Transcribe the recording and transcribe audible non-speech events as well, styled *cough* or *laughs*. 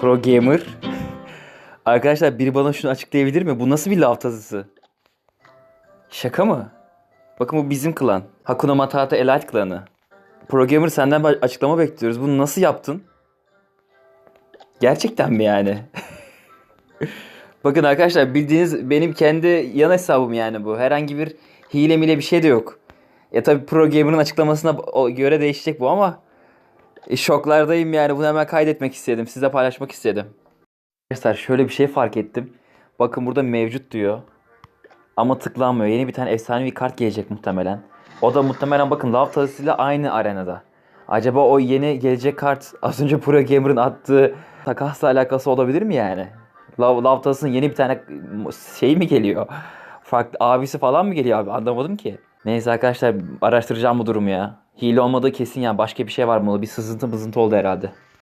Pro Gamer. Arkadaşlar biri bana şunu açıklayabilir mi? Bu nasıl bir lav tazısı? Şaka mı? Bakın bu bizim klan. Hakuna Matata Elite klanı. Pro Gamer senden bir açıklama bekliyoruz. Bunu nasıl yaptın? Gerçekten mi yani? *laughs* Bakın arkadaşlar bildiğiniz benim kendi yan hesabım yani bu. Herhangi bir hile mile bir şey de yok. Ya tabii Pro Gamer'ın açıklamasına göre değişecek bu ama e, şoklardayım yani. Bunu hemen kaydetmek istedim. Size paylaşmak istedim. Arkadaşlar şöyle bir şey fark ettim. Bakın burada mevcut diyor. Ama tıklanmıyor. Yeni bir tane efsanevi kart gelecek muhtemelen. O da muhtemelen bakın Lav tazısıyla aynı arenada. Acaba o yeni gelecek kart *laughs* az önce Pro Gamer'ın attığı takasla alakası olabilir mi yani? Lav, Lav tazısının yeni bir tane şey mi geliyor? Farklı abisi falan mı geliyor abi? Anlamadım ki. Neyse arkadaşlar araştıracağım bu durumu ya. Hile olmadığı kesin ya. Başka bir şey var mı? Bir sızıntı mızıntı oldu herhalde.